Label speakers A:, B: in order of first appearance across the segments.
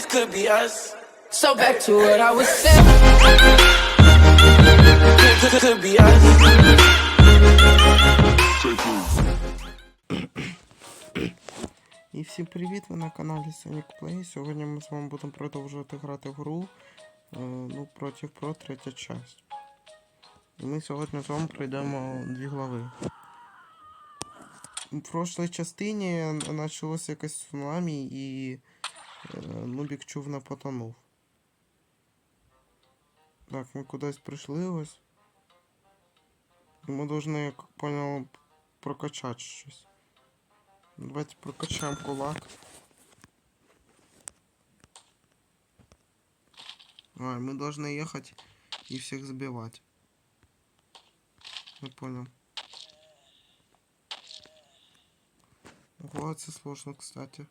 A: this could be us.
B: So back to what I was saying.
A: Could, could, be us.
C: І всім привіт! Ви на каналі Sonic Play. Сьогодні ми з вами будемо продовжувати грати в гру е, ну, проти Про третя часть. І ми сьогодні з вами пройдемо дві глави. У прошлій частині почалося якесь цунамі і Нубік човна потонув. Так, ми кудись прийшли ось. І ми повинні, як понял, прокачати щось. Давайте прокачаем кулак. А, мы должны ехать и всех забивать. Я понял. Ого, это сложно, кстати.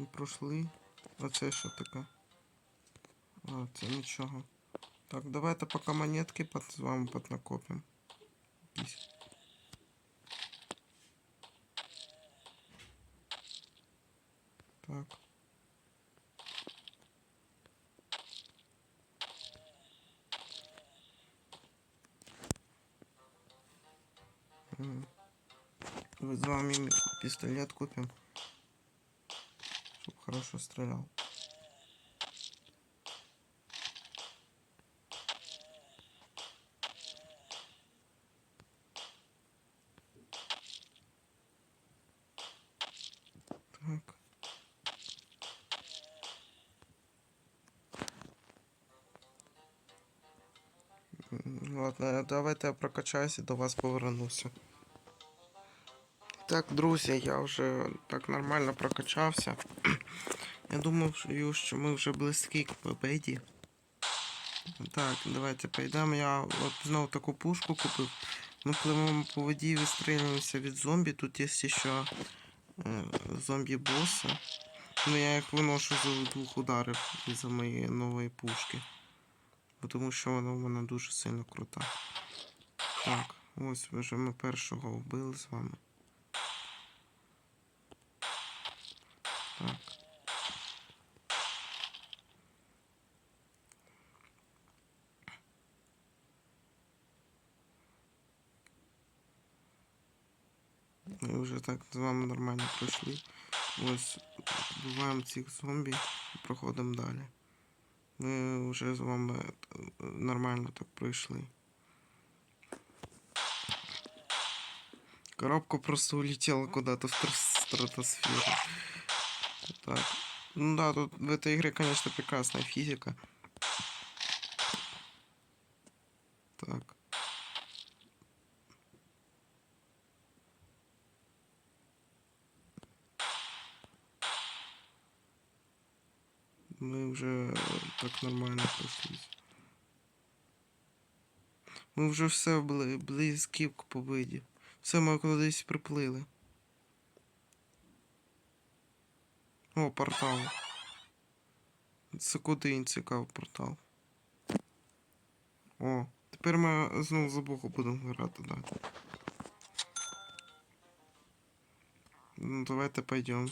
C: Ми пройшли. А це що таке? А, це нічого. Так, давайте поки монетки під, з вами піднакопимо. Якісь. Так. М. Вот с вами ми- пистолет купим. Хорошо стрелял. Так. Ладно, давайте я прокачаюсь і до вас повернуся. Так, друзі, я вже так нормально прокачався. Я думав, що- ми вже близькі к победі. Так, давайте пойдемо. Я от знову таку пушку купив. Ми пливемо по воді і вистрілюємося від зомбі. Тут є ще е, зомбі-боси. Ну я їх виношу з двох ударів із-за моєї нової пушки. Тому що вона в мене дуже сильно крута. Так, ось вже ми першого вбили з вами. Ми вже так з вами нормально пройшли. Ось вбиваємо цих зомбі і проходимо далі. Ми вже з вами е, нормально так пройшли. Коробка просто улетела куда-то в стр- стратосферу. Так. Ну да, тут в этой игре, конечно, прекрасная физика. Так. Ми вже так нормально пройшлись. Ми вже все бли- близькі к побиді. Все ми кудись приплили. О, портал. Це куди він цікав портал. О, тепер ми знову за Богу будемо грати, да. Ну, давайте пойдем.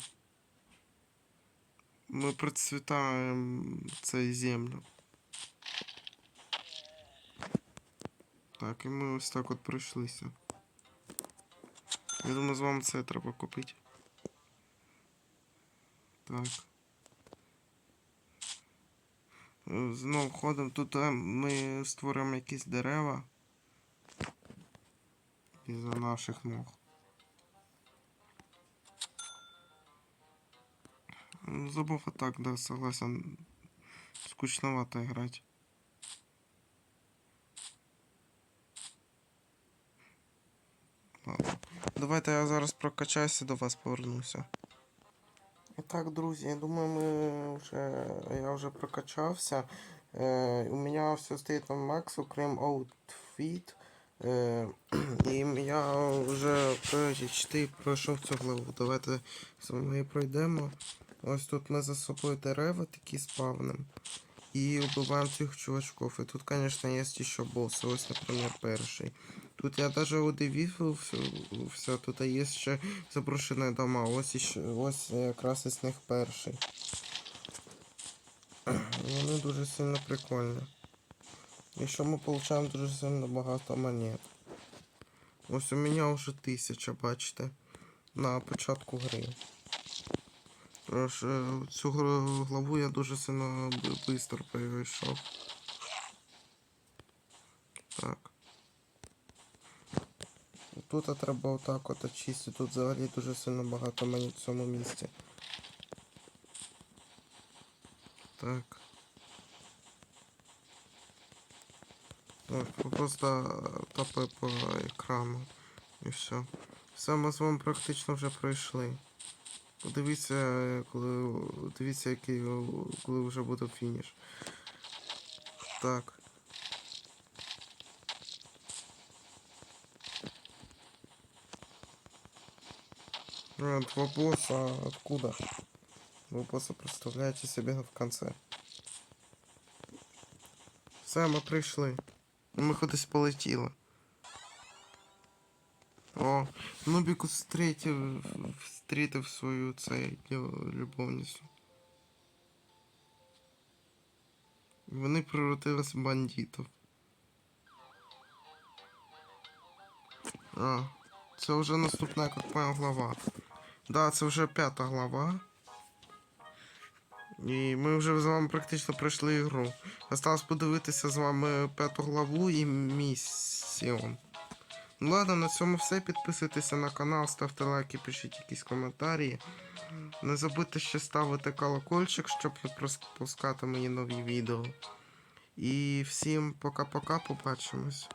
C: Ми процвітаємо цей землю. Так, і ми ось так от пройшлися. Я думаю, з вами це треба купити. Так. Е, Знов ходимо. Тут е, ми створюємо якісь дерева. Із-за наших ног. Забыл так, да, согласен. Скучновато играть. Давайте я зараз прокачаюся до вас повернуся. І так, друзі, я думаю, ми вже. Я вже прокачався. Е, у мене все стоїть на макс, окрім outfit. Е, і я вже почти пройшов цю главу. Давайте з вами пройдемо. Ось тут ми за собою дерева такі спавним. І вбиваємо цих чувачков. І тут, звісно, є ще босси. Ось, наприклад, перший. Тут я даже удивився, тут є ще заброшені дома. Ось іще, ось якраз із них перший. Вони дуже сильно прикольні. І що ми отримуємо дуже сильно багато монет. Ось у мене вже тисяча, бачите, на початку гри. Е, цю главу я дуже сильно швидко перейшов. Так. Тут треба отак от очистити. Тут взагалі дуже сильно багато монет в цьому місці. Так. Ось, просто тапай по екрану. І все. Все, ми з вами практично вже пройшли. Подивіться, е, коли. Дивіться, який е, коли вже буде фініш. Так. А, два босса откуда? Два босса представляете себе в конце. Все, ми прийшли. Ми кудись полетіли. О, Нубіку встретив, встретив свою цей любовницю. Вони превратились в бандитів. А, це вже наступна, як я понял, глава. Да, це вже п'ята глава. І ми вже з вами практично пройшли ігру. Осталось подивитися з вами п'яту главу і місіон. Ну ладно, на цьому все. Підписуйтеся на канал, ставте лайки, пишіть якісь коментарі. Не забудьте ще ставити колокольчик, щоб не пропускати мої нові відео. І всім пока-пока, побачимось.